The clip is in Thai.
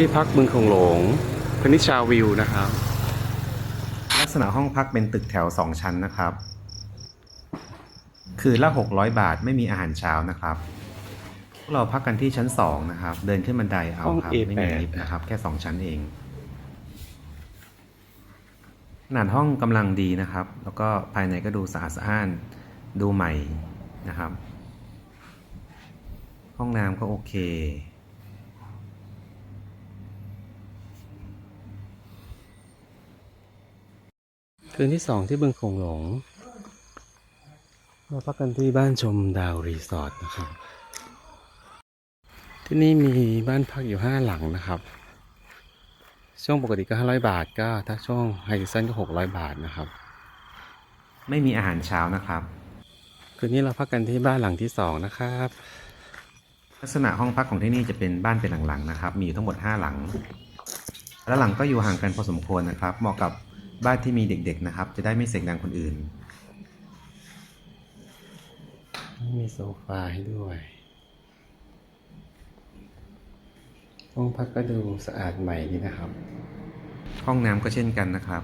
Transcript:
ที่พักบึงคงหลงพนิชาวิวนะครับ ลักษณะห้องพักเป็นตึกแถว2ชั้นนะครับ คืนละ 600 บาทไม่มีอาหารเช้านะครับพวกเราพักกันที่ชั้น2นะครับ เดินขึ้นบันไดเอาห้องครับ A8 ไม่มีลิฟต์นะครับ แค่2ชั้นเองขนาดห้องกำลังดีนะครับ แล้วก็ภายในก็ดูสะอาดสะอ้านดูใหม่นะครับ ห้องน้ำก็โอเค คืนที่สองที่บึงคงหลงเราพักกันที่บ้านชมดาวรีสอร์ทนะครับ ที่นี่มีบ้านพักอยู่ห้าหลังนะครับ ช่วงปกติก็ห้าร้อยบาทก็ ถ้าช่วงไฮซีซั่นก็หกร้อยบาทนะครับ ไม่มีอาหารเช้านะครับ คืนนี้เราพักกันที่บ้านหลังที่สองนะครับ ลักษณะห้องพักของที่นี่จะเป็นบ้านเป็นหลังๆนะครับ มีอยู่ทั้งหมด5หลัง และหลังก็อยู่ห่างกันพอสมควรนะครับ เหมาะกับ บ้านที่มีเด็กๆนะครับ จะได้ไม่เสียงดังคนอื่น มีโซฟาให้ด้วยห้องพักก็ดูสะอาดใหม่ดีนะครับ ห้องน้ำก็เช่นกันนะครับ